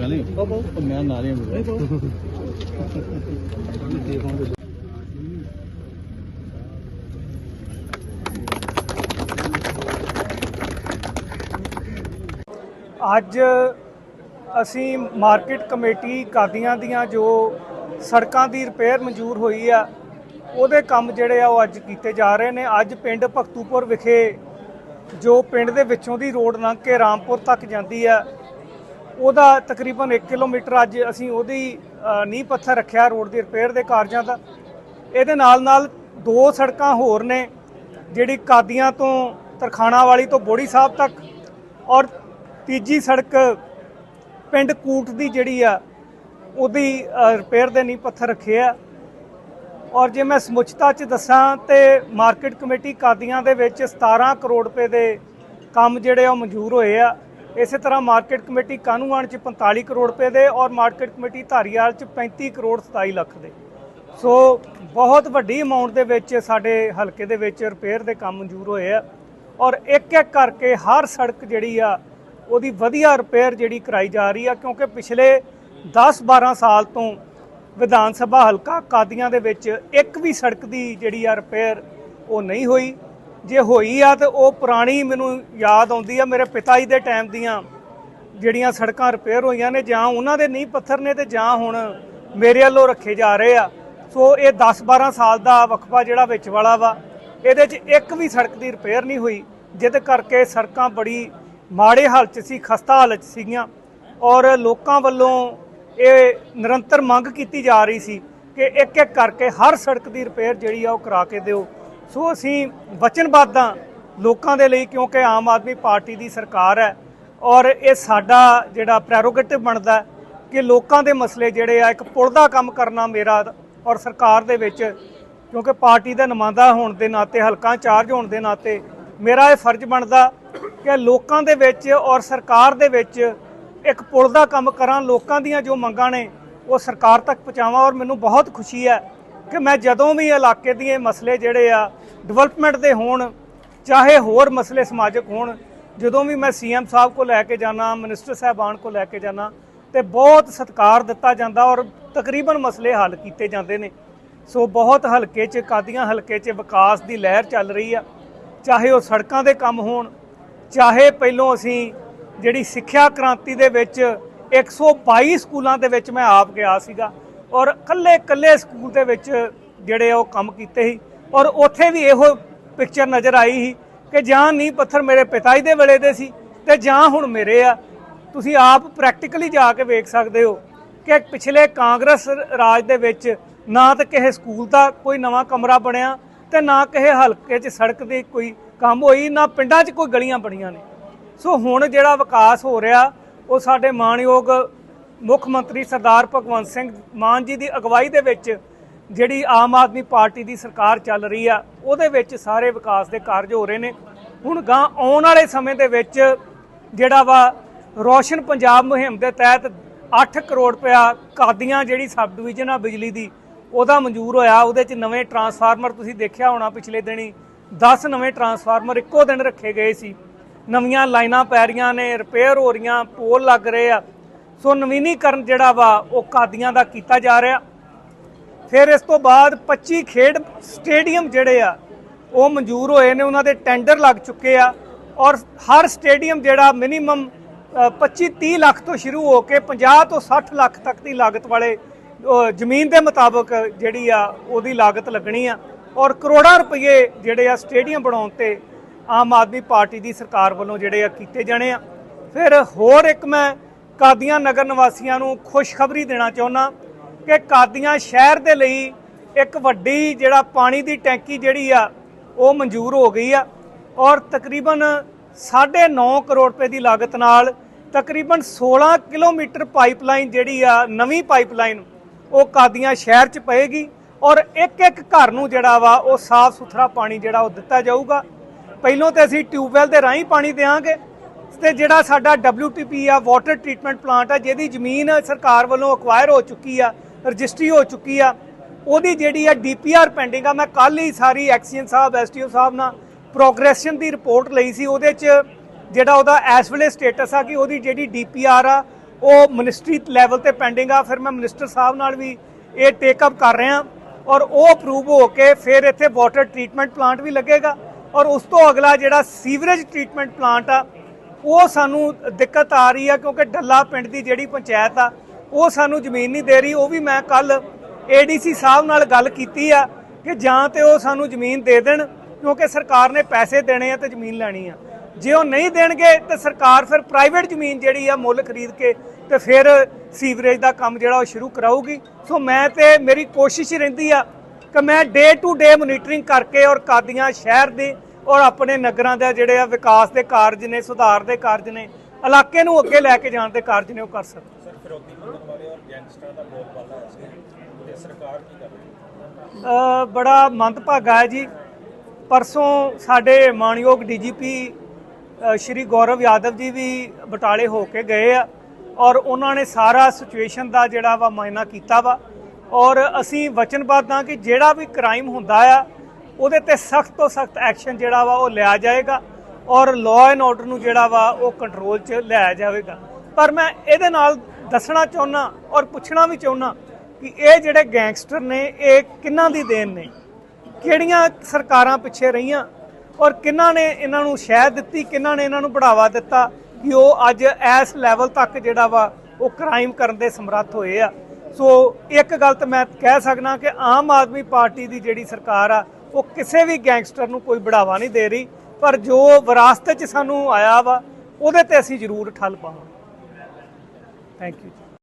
ਨਹੀਂ ਮੈਂ ਨਾਲ ਹੀ ਹਾਂ ਅੱਜ ਅਸੀਂ ਮਾਰਕੀਟ ਕਮੇਟੀ ਕਾਦੀਆਂ ਦੀਆਂ ਜੋ ਸੜਕਾਂ ਦੀ ਰਿਪੇਅਰ ਮਨਜ਼ੂਰ ਹੋਈ ਆ, ਉਹਦੇ ਕੰਮ ਜਿਹੜੇ ਆ ਉਹ ਅੱਜ ਕੀਤੇ ਜਾ ਰਹੇ ਨੇ। ਅੱਜ ਪਿੰਡ ਭਗਤੂਪੁਰ ਵਿਖੇ ਜੋ ਪਿੰਡ ਦੇ ਵਿੱਚੋਂ ਦੀ ਰੋਡ ਲੰਘ ਕੇ ਰਾਮਪੁਰ ਤੱਕ ਜਾਂਦੀ ਆ, ਉਹਦਾ ਤਕਰੀਬਨ 1 ਕਿਲੋਮੀਟਰ ਅੱਜ ਅਸੀਂ ਉਹਦੀ ਨੀਂਹ ਪੱਥਰ ਰੱਖਿਆ ਰੋਡ ਦੀ ਰਿਪੇਅਰ ਦੇ ਕਾਰਜਾਂ ਦਾ। ਇਹਦੇ ਨਾਲ ਨਾਲ ਦੋ ਸੜਕਾਂ ਹੋਰ ਨੇ, ਜਿਹੜੀ ਕਾਦੀਆਂ ਤੋਂ ਤਰਖਾਣਾ ਵਾਲੀ ਤੋਂ ਬੋੜੀ ਸਾਹਿਬ ਤੱਕ ਔਰ ਤੀਜੀ ਸੜਕ ਪਿੰਡ ਕੂਟ ਦੀ ਜਿਹੜੀ ਆ, ਉਹਦੀ ਰਿਪੇਅਰ ਦੇ ਨੀਂਹ ਪੱਥਰ ਰੱਖੇ ਆ। ਔਰ ਜੇ ਮੈਂ ਸਮੁੱਚਤਾ ਚ ਦੱਸਾਂ ਤੇ ਮਾਰਕੀਟ ਕਮੇਟੀ ਕਾਦੀਆਂ ਦੇ ਵਿੱਚ 17 ਕਰੋੜ ਰੁਪਏ ਦੇ ਕੰਮ ਜਿਹੜੇ ਆ ਉਹ ਮਨਜ਼ੂਰ ਹੋਏ ਆ। ਇਸੇ ਤਰ੍ਹਾਂ ਮਾਰਕੀਟ ਕਮੇਟੀ ਕਾਨੂੰਵਾਨ ਚ 45 ਕਰੋੜ ਰੁਪਏ ਦੇ ਔਰ ਮਾਰਕੀਟ ਕਮੇਟੀ ਧਾਰੀਵਾਲ ਚ 35 ਕਰੋੜ 27 ਲੱਖ ਦੇ। ਸੋ ਬਹੁਤ ਵੱਡੀ ਅਮਾਉਂਟ ਦੇ ਵਿੱਚ ਸਾਡੇ ਹਲਕੇ ਦੇ ਵਿੱਚ ਰਿਪੇਅਰ ਦੇ ਕੰਮ ਮਨਜ਼ੂਰ ਹੋਏ ਆ ਔਰ ਇੱਕ ਇੱਕ ਕਰਕੇ ਹਰ ਸੜਕ ਜਿਹੜੀ ਆ, ਉਹਦੀ ਵਧੀਆ ਰਿਪੇਅਰ ਜਿਹੜੀ ਕਰਾਈ ਜਾ ਰਹੀ ਆ, ਕਿਉਂਕਿ ਪਿਛਲੇ 10-12 ਸਾਲ ਤੋਂ ਵਿਧਾਨ ਸਭਾ ਹਲਕਾ ਕਾਦੀਆਂ ਦੇ ਵਿੱਚ ਇੱਕ ਵੀ ਸੜਕ ਦੀ ਜਿਹੜੀ ਆ ਰਿਪੇਅਰ ਉਹ ਨਹੀਂ ਹੋਈ। ਜੇ ਹੋਈ ਆ ਤੇ ਉਹ ਪੁਰਾਣੀ ਮੈਨੂੰ ਯਾਦ ਆਉਂਦੀ ਆ, ਮੇਰੇ ਪਿਤਾ ਜੀ ਦੇ ਟਾਈਮ ਦੀਆਂ ਜਿਹੜੀਆਂ ਸੜਕਾਂ ਰਿਪੇਅਰ ਹੋਈਆਂ ਨੇ, ਜਾਂ ਉਹਨਾਂ ਦੇ ਨੀਂਹ ਪੱਥਰ ਨੇ ਤੇ ਜਾਂ ਹੁਣ ਮੇਰੇ ਵੱਲੋਂ ਰੱਖੇ ਜਾ ਰਹੇ ਆ। ਸੋ ਇਹ 10-12 ਸਾਲ ਦਾ ਵਕਫਾ ਜਿਹੜਾ ਵਿੱਚ ਵਾਲਾ ਵਾ, ਇਹਦੇ 'ਚ ਇੱਕ ਵੀ ਸੜਕ ਦੀ ਰਿਪੇਅਰ ਨਹੀਂ ਹੋਈ ਜਿਹਦੇ ਕਰਕੇ ਸੜਕਾਂ ਬੜੀ ਮਾੜੇ ਹਾਲਤ 'ਚ ਸੀ, ਖਸਤਾ ਹਾਲਤ 'ਚ ਸੀਗੀਆਂ। ਔਰ ਲੋਕਾਂ ਵੱਲੋਂ ਇਹ ਨਿਰੰਤਰ ਮੰਗ ਕੀਤੀ ਜਾ ਰਹੀ ਸੀ ਕਿ ਇੱਕ ਇੱਕ ਕਰਕੇ ਹਰ ਸੜਕ ਦੀ ਰਿਪੇਅਰ ਜਿਹੜੀ ਆ ਉਹ ਕਰਾ ਕੇ ਦਿਓ। ਸੋ ਅਸੀਂ ਵਚਨਬੱਧ ਹਾਂ ਲੋਕਾਂ ਦੇ ਲਈ ਕਿਉਂਕਿ ਆਮ ਆਦਮੀ ਪਾਰਟੀ ਦੀ ਸਰਕਾਰ ਹੈ ਔਰ ਇਹ ਸਾਡਾ ਜਿਹੜਾ ਪ੍ਰੈਰੋਗੇਟਿਵ ਬਣਦਾ ਕਿ ਲੋਕਾਂ ਦੇ ਮਸਲੇ ਜਿਹੜੇ ਆ, ਇੱਕ ਪੁਲ ਦਾ ਕੰਮ ਕਰਨਾ ਮੇਰਾ ਔਰ ਸਰਕਾਰ ਦੇ ਵਿੱਚ, ਕਿਉਂਕਿ ਪਾਰਟੀ ਦਾ ਨੁਮਾਇੰਦਾ ਹੋਣ ਦੇ ਨਾਤੇ, ਹਲਕਾ ਇੰਚਾਰਜ ਹੋਣ ਦੇ ਨਾਤੇ ਮੇਰਾ ਇਹ ਫਰਜ਼ ਬਣਦਾ ਕਿ ਲੋਕਾਂ ਦੇ ਵਿੱਚ ਔਰ ਸਰਕਾਰ ਦੇ ਵਿੱਚ ਇੱਕ ਪੁਲ ਦਾ ਕੰਮ ਕਰਾਂ, ਲੋਕਾਂ ਦੀਆਂ ਜੋ ਮੰਗਾਂ ਨੇ, ਉਹ ਸਰਕਾਰ ਤੱਕ ਪਹੁੰਚਾਵਾਂ ਔਰ ਮੈਨੂੰ ਬਹੁਤ ਖੁਸ਼ੀ ਹੈ ਕਿ ਮੈਂ ਜਦੋਂ ਵੀ ਇਲਾਕੇ ਦੇ ਮਸਲੇ ਜਿਹੜੇ ਆ ਡਿਵੈਲਪਮੈਂਟ ਦੇ ਹੋਣ, ਚਾਹੇ ਹੋਰ ਮਸਲੇ ਸਮਾਜਿਕ ਹੋਣ, ਜਦੋਂ ਵੀ ਮੈਂ ਸੀਐਮ ਸਾਹਿਬ ਕੋ ਲੈ ਕੇ ਜਾਣਾ ਮਿਨਿਸਟਰ ਸਾਹਿਬਾਨ ਕੋ ਲੈ ਕੇ ਜਾਣਾ ਤੇ ਬਹੁਤ ਸਤਿਕਾਰ ਦਿੱਤਾ ਜਾਂਦਾ ਔਰ ਤਕਰੀਬਨ ਮਸਲੇ ਹੱਲ ਕੀਤੇ ਜਾਂਦੇ ਨੇ। ਸੋ ਬਹੁਤ ਹਲਕੇ 'ਚ, ਕਾਦੀਆਂ ਹਲਕੇ 'ਚ ਵਿਕਾਸ ਦੀ ਲਹਿਰ ਚੱਲ ਰਹੀ ਆ, ਚਾਹੇ ਉਹ ਸੜਕਾਂ ਦੇ ਕੰਮ ਹੋਣ, ਚਾਹੇ ਪਹਿਲੋਂ ਅਸੀਂ ਜਿਹੜੀ ਸਿੱਖਿਆ ਕ੍ਰਾਂਤੀ ਦੇ ਵਿੱਚ 122 ਸਕੂਲਾਂ ਦੇ ਵਿੱਚ ਮੈਂ ਆਪ ਗਿਆ ਸੀਗਾ ਔਰ ਕੱਲੇ ਕੱਲੇ ਸਕੂਲ ਦੇ ਵਿੱਚ ਜਿਹੜੇ ਉਹ ਕੰਮ ਕੀਤੇ ਸੀ ਔਰ ਉੱਥੇ ਵੀ ਇਹੋ ਪਿਕਚਰ ਨਜ਼ਰ ਆਈ ਸੀ ਕਿ ਜਾਂ ਨੀ ਪੱਥਰ ਮੇਰੇ ਪਿਤਾ ਜੀ ਦੇ ਵੇਲੇ ਦੇ ਸੀ ਤੇ ਜਾਂ ਹੁਣ ਮੇਰੇ ਆ। ਤੁਸੀਂ ਆਪ ਪ੍ਰੈਕਟੀਕਲੀ ਜਾ ਕੇ ਵੇਖ ਸਕਦੇ ਹੋ ਕਿ ਪਿਛਲੇ ਕਾਂਗਰਸ ਰਾਜ ਦੇ ਵਿੱਚ ਨਾ ਤਾਂ ਕਿਸੇ ਸਕੂਲ ਦਾ ਕੋਈ ਨਵਾਂ ਕਮਰਾ ਬਣਿਆ ਤੇ ਨਾ ਕਿਸੇ ਹਲਕੇ 'ਚ ਸੜਕ ਦੀ ਕੋਈ ਕੰਮ ਹੋਈ, ਨਾ ਪਿੰਡਾਂ 'ਚ ਕੋਈ ਗਲੀਆਂ ਬਣੀਆਂ ਨੇ। ਸੋ ਹੁਣ ਜਿਹੜਾ ਵਿਕਾਸ ਹੋ ਰਿਹਾ, ਉਹ ਸਾਡੇ ਮਾਣਯੋਗ ਮੁੱਖ ਮੰਤਰੀ ਸਰਦਾਰ ਭਗਵੰਤ ਸਿੰਘ ਮਾਨ ਜੀ ਦੀ ਅਗਵਾਈ ਦੇ ਵਿੱਚ ਜਿਹੜੀ ਆਮ ਆਦਮੀ ਪਾਰਟੀ ਦੀ ਸਰਕਾਰ ਚੱਲ ਰਹੀ ਆ, ਉਹਦੇ ਵਿੱਚ ਸਾਰੇ ਵਿਕਾਸ ਦੇ ਕਾਰਜ ਹੋ ਰਹੇ ਨੇ। ਹੁਣ ਗਾਂ ਆਉਣ ਵਾਲੇ ਸਮੇਂ ਦੇ ਵਿੱਚ ਜਿਹੜਾ ਵਾ ਰੋਸ਼ਨ ਪੰਜਾਬ ਮੁਹਿੰਮ ਦੇ ਤਹਿਤ 8 ਕਰੋੜ ਰੁਪਇਆ ਕਾਦੀਆਂ ਜਿਹੜੀ ਸਬ ਡਿਵੀਜ਼ਨ ਆ ਬਿਜਲੀ ਦੀ, ਉਹਦਾ ਮਨਜ਼ੂਰ ਹੋਇਆ, ਉਹਦੇ ਚ ਨਵੇਂ ਟਰਾਂਸਫਾਰਮਰ ਤੁਸੀਂ ਦੇਖਿਆ ਹੋਣਾ ਪਿਛਲੇ ਦਿਨੀ 10 ਨਵੇਂ ਟਰਾਂਸਫਾਰਮਰ ਇੱਕੋ ਦਿਨ ਰੱਖੇ ਗਏ ਸੀ। ਨਵੀਆਂ ਲਾਈਨਾਂ ਪੈ ਰਹੀਆਂ ਨੇ ਰਿਪੇਅਰ ਹੋ ਰਹੀਆਂ ਪੋਲ ਲੱਗ ਰਹੇ ਆ। ਸੋ ਨਵੀਨੀਕਰਨ ਜਿਹੜਾ ਵਾ, ਉਹ ਕਾਦੀਆਂ ਦਾ ਕੀਤਾ ਜਾ ਰਿਹਾ। ਫਿਰ ਇਸ ਤੋਂ ਬਾਅਦ 25 ਖੇਡ ਸਟੇਡੀਅਮ ਜਿਹੜੇ ਆ, ਉਹ ਮਨਜ਼ੂਰ ਹੋਏ ਨੇ, ਉਹਨਾਂ ਦੇ ਟੈਂਡਰ ਲੱਗ ਚੁੱਕੇ ਆ। ਔਰ ਹਰ ਸਟੇਡੀਅਮ ਜਿਹੜਾ ਮਿਨੀਮਮ 25 30 ਲੱਖ ਤੋਂ ਸ਼ੁਰੂ ਹੋ ਕੇ 50 ਤੋਂ 60 ਲੱਖ ਤੱਕ ਦੀ ਲਾਗਤ ਵਾਲੇ ਜ਼ਮੀਨ ਦੇ ਮੁਤਾਬਕ ਜਿਹੜੀ ਆ, ਉਹਦੀ ਲਾਗਤ ਲੱਗਣੀ ਆ। ਔਰ ਕਰੋੜਾਂ ਰੁਪਏ ਜਿਹੜੇ ਆ, ਸਟੇਡੀਅਮ ਬਣਾਉਣ ਤੇ ਆਮ ਆਦਮੀ ਪਾਰਟੀ ਦੀ ਸਰਕਾਰ ਵੱਲੋਂ ਜਿਹੜੇ ਆ ਕੀਤੇ ਜਾਣੇ ਆ। ਫਿਰ ਹੋਰ ਇੱਕ ਮੈਂ ਕਾਦੀਆਂ ਨਗਰ ਨਿਵਾਸੀਆਂ ਨੂੰ ਖੁਸ਼ਖਬਰੀ ਦੇਣਾ ਚਾਹੁੰਦਾ ਕਿ ਕਾਦੀਆਂ ਸ਼ਹਿਰ ਦੇ ਲਈ ਇੱਕ ਵੱਡੀ ਜਿਹੜਾ ਪਾਣੀ ਦੀ ਟੈਂਕੀ ਜਿਹੜੀ ਆ, ਉਹ ਮਨਜ਼ੂਰ ਹੋ ਗਈ ਆ ਔਰ ਤਕਰੀਬਨ 9.5 ਕਰੋੜ ਰੁਪਏ ਦੀ ਲਾਗਤ ਨਾਲ ਤਕਰੀਬਨ 16 ਕਿਲੋਮੀਟਰ ਪਾਈਪਲਾਈਨ ਜਿਹੜੀ ਆ, ਨਵੀਂ ਪਾਈਪਲਾਈਨ, ਉਹ ਕਾਦੀਆਂ ਸ਼ਹਿਰ 'ਚ ਪਏਗੀ ਔਰ ਇੱਕ ਇੱਕ ਘਰ ਨੂੰ ਜਿਹੜਾ ਵਾ, ਉਹ ਸਾਫ਼ ਸੁਥਰਾ ਪਾਣੀ ਜਿਹੜਾ ਉਹ ਦਿੱਤਾ ਜਾਊਗਾ। ਪਹਿਲੋਂ ਤੇ ਅਸੀਂ ਟਿਊਬਵੈਲ ਦੇ ਰਾਹੀਂ ਪਾਣੀ ਦੇਵਾਂਗੇ ਤੇ ਜਿਹੜਾ ਸਾਡਾ WTP ਆ ਵਾਟਰ ਟ੍ਰੀਟਮੈਂਟ ਪਲਾਂਟ ਆ, ਜਿਹਦੀ ਜ਼ਮੀਨ ਸਰਕਾਰ ਵੱਲੋਂ ਅਕਵਾਇਰ ਹੋ ਚੁੱਕੀ ਆ, ਰਜਿਸਟਰੀ ਹੋ ਚੁੱਕੀ ਆ, ਉਹਦੀ ਜਿਹੜੀ ਆ ਡੀਪੀਆਰ ਪੈਂਡਿੰਗ ਆ, ਮੈਂ ਕੱਲ ਹੀ ਸਾਰੀ ਐਕਸੀਅਨ ਸਾਹਿਬ ਐਸਟੀਓ ਸਾਹਿਬ ਨਾਲ ਪ੍ਰੋਗਰੈਸ਼ਨ ਦੀ ਰਿਪੋਰਟ ਲਈ ਸੀ, ਉਹਦੇ 'ਚ ਜਿਹੜਾ ਉਹਦਾ ਇਸ ਵੇਲੇ ਸਟੇਟਸ ਆ ਕਿ ਉਹਦੀ ਜਿਹੜੀ ਡੀਪੀਆਰ ਆ, ਉਹ ਮਿਨਿਸਟਰੀ ਲੈਵਲ ਤੇ ਪੈਂਡਿੰਗ ਆ, ਫਿਰ ਮੈਂ ਮਿਨਿਸਟਰ ਸਾਹਿਬ ਨਾਲ ਵੀ ਇਹ ਟੇਕ ਅਪ ਕਰ ਰਿਹਾ ਔਰ ਉਹ ਅਪਰੂਵ ਹੋ ਕੇ ਫਿਰ ਇੱਥੇ ਵਾਟਰ ਟ੍ਰੀਟਮੈਂਟ ਪਲਾਂਟ ਵੀ ਲੱਗੇਗਾ। ਔਰ ਉਸ ਤੋਂ ਅਗਲਾ ਜਿਹੜਾ ਸੀਵਰੇਜ ਟ੍ਰੀਟਮੈਂਟ ਪਲਾਂਟ ਆ, ਉਹ ਸਾਨੂੰ ਦਿੱਕਤ ਆ ਰਹੀ ਆ ਕਿਉਂਕਿ ਡੱਲਾ ਪਿੰਡ ਦੀ ਜਿਹੜੀ ਪੰਚਾਇਤ ਆ, ਉਹ ਸਾਨੂੰ ਜ਼ਮੀਨ ਨਹੀਂ ਦੇ ਰਹੀ। ਉਹ ਵੀ ਮੈਂ ਕੱਲ ਏਡੀਸੀ ਸਾਹਿਬ ਨਾਲ ਗੱਲ ਕੀਤੀ ਆ ਕਿ ਜਾਂ ਤੇ ਉਹ ਸਾਨੂੰ ਜ਼ਮੀਨ ਦੇ ਦੇਣ ਕਿਉਂਕਿ ਸਰਕਾਰ ਨੇ ਪੈਸੇ ਦੇਣੇ ਆ ਤੇ ਜ਼ਮੀਨ ਲੈਣੀ ਆ। ਜੇ ਉਹ ਨਹੀਂ ਦੇਣਗੇ ਤੇ ਸਰਕਾਰ ਫਿਰ ਪ੍ਰਾਈਵੇਟ ਜ਼ਮੀਨ ਜਿਹੜੀ ਆ ਮੁੱਲ ਖਰੀਦ ਕੇ ਤੇ ਫਿਰ ਸੀਵਰੇਜ ਦਾ ਕੰਮ ਜਿਹੜਾ ਉਹ ਸ਼ੁਰੂ ਕਰਾਊਗੀ। ਸੋ ਮੈਂ ਤੇ ਮੇਰੀ ਕੋਸ਼ਿਸ਼ ਰਹਿੰਦੀ ਆ ਕਿ ਮੈਂ ਡੇ ਟੂ ਡੇ ਮੋਨੀਟਰਿੰਗ ਕਰਕੇ ਔਰ ਕਾਦੀਆਂ ਸ਼ਹਿਰ ਦੇ ਔਰ ਆਪਣੇ ਨਗਰਾਂ ਦੇ ਜਿਹੜੇ ਆ ਵਿਕਾਸ ਦੇ ਕਾਰਜ ਨੇ ਸੁਧਾਰ ਦੇ ਕਾਰਜ ਨੇ ਇਲਾਕੇ ਨੂੰ ਅੱਗੇ ਲੈ ਕੇ ਜਾਣ ਦੇ ਕਾਰਜ ਨੇ ਉਹ ਕਰ ਸਕਦਾ ਸਰ ਫਿਰੌਤੀ ਮੰਗਣ ਵਾਲੇ ਔਰ ਗੈਂਗਸਟਰਾਂ ਦਾ ਬੋਲਬਾਲਾ ਹੈ ਸੀ ਤੇ। ਸਰਕਾਰ ਕੀ ਕਰ ਰਹੀ ਹੈ? ਅ, ਬੜਾ ਮੰਦਭਾਗਾ ਹੈ ਜੀ। ਪਰਸੋਂ ਸਾਡੇ ਮਾਨਯੋਗ ਡੀਜੀਪੀ ਸ਼੍ਰੀ ਗੌਰਵ ਯਾਦਵ ਜੀ ਵੀ ਬਟਾਲੇ ਹੋ ਕੇ ਗਏ ਆ ਔਰ ਉਹਨਾਂ ਨੇ ਸਾਰਾ ਸਿਚੁਏਸ਼ਨ ਦਾ ਜਿਹੜਾ ਵਾ ਮਾਇਨਾ ਕੀਤਾ ਵਾ। ਔਰ ਅਸੀਂ ਵਚਨਬੱਧ ਹਾਂ ਕਿ ਜਿਹੜਾ ਵੀ ਕ੍ਰਾਈਮ ਹੁੰਦਾ ਆ, ਉਹਦੇ ਤੇ ਸਖਤ ਤੋਂ ਸਖਤ ਐਕਸ਼ਨ ਜਿਹੜਾ ਵਾ ਉਹ ਲਿਆ ਜਾਏਗਾ ਔਰ ਲਾਅ ਐਂਡ ਆਰਡਰ ਨੂੰ ਜਿਹੜਾ ਵਾ ਉਹ ਕੰਟਰੋਲ 'ਚ ਲਿਆ ਜਾਵੇਗਾ। ਪਰ ਮੈਂ ਇਹਦੇ ਨਾਲ ਦੱਸਣਾ ਚਾਹੁੰਦਾ ਔਰ ਪੁੱਛਣਾ ਵੀ ਚਾਹੁੰਦਾ ਕਿ ਇਹ ਜਿਹੜੇ ਗੈਂਗਸਟਰ ਨੇ, ਇਹ ਕਿੰਨਾਂ ਦੀ ਦੇਣ ਨੇ? ਕਿਹੜੀਆਂ ਸਰਕਾਰਾਂ ਪਿੱਛੇ ਰਹੀਆਂ? ਔਰ ਕਿੰਨਾਂ ਨੇ ਇਹਨਾਂ ਨੂੰ ਸ਼ਹਿ ਦਿੱਤੀ, ਕਿੰਨਾਂ ਨੇ ਇਹਨਾਂ ਨੂੰ ਬੜਾਵਾ ਦਿੱਤਾ ਕਿ ਉਹ ਅੱਜ ਇਸ ਲੈਵਲ ਤੱਕ ਜਿਹੜਾ ਵਾ ਉਹ ਕ੍ਰਾਈਮ ਕਰਨ ਦੇ ਸਮਰੱਥ ਹੋਏ ਆ? ਸੋ ਇੱਕ ਗੱਲ ਤਾਂ ਮੈਂ ਕਹਿ ਸਕਦਾ ਕਿ ਆਮ ਆਦਮੀ ਪਾਰਟੀ ਦੀ ਜਿਹੜੀ ਸਰਕਾਰ ਆ, ਉਹ ਕਿਸੇ ਵੀ ਗੈਂਗਸਟਰ ਨੂੰ ਕੋਈ ਬੜਾਵਾ ਨਹੀਂ ਦੇ ਰਹੀ, ਪਰ ਜੋ ਵਿਰਾਸਤ 'ਚ ਸਾਨੂੰ ਆਇਆ ਵਾ, ਉਹਦੇ ਤੇ ਅਸੀਂ ਜ਼ਰੂਰ ਠੱਲ ਪਾਵਾਂਗੇ। Thank you